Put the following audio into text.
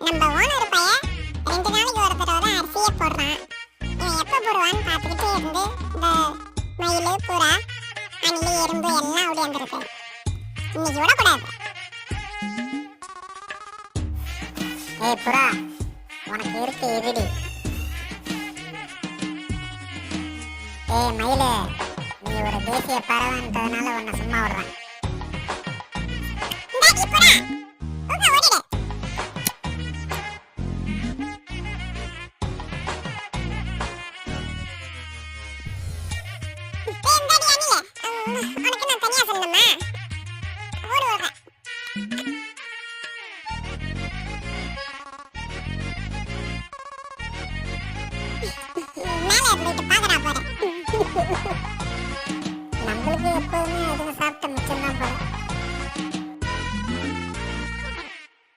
நம்ம ஓனர் பையன் ரெண்டு நாளைக்கு ஒரு தடவை தான் அரிசியே போடுறான். இவன் எப்போ போடுவான்னு பார்த்துக்கிட்டே இருந்து இந்த மயில் புறா அணில் எறும்பு எல்லாம் ஓடியாந்துருக்கு இன்னைக்கு விடக்கூடாது ஏய் புறா உனக்கு இருக்கு இருடி ஏய் மயிலு நீ ஒரு தேசிய பறவைன்றதுனால உன்னை சும்மா விடுறேன். நம்மளுக்கு எப்போதுமே எதுவும் சாப்பிட்ட மிச்சம் தான் போல.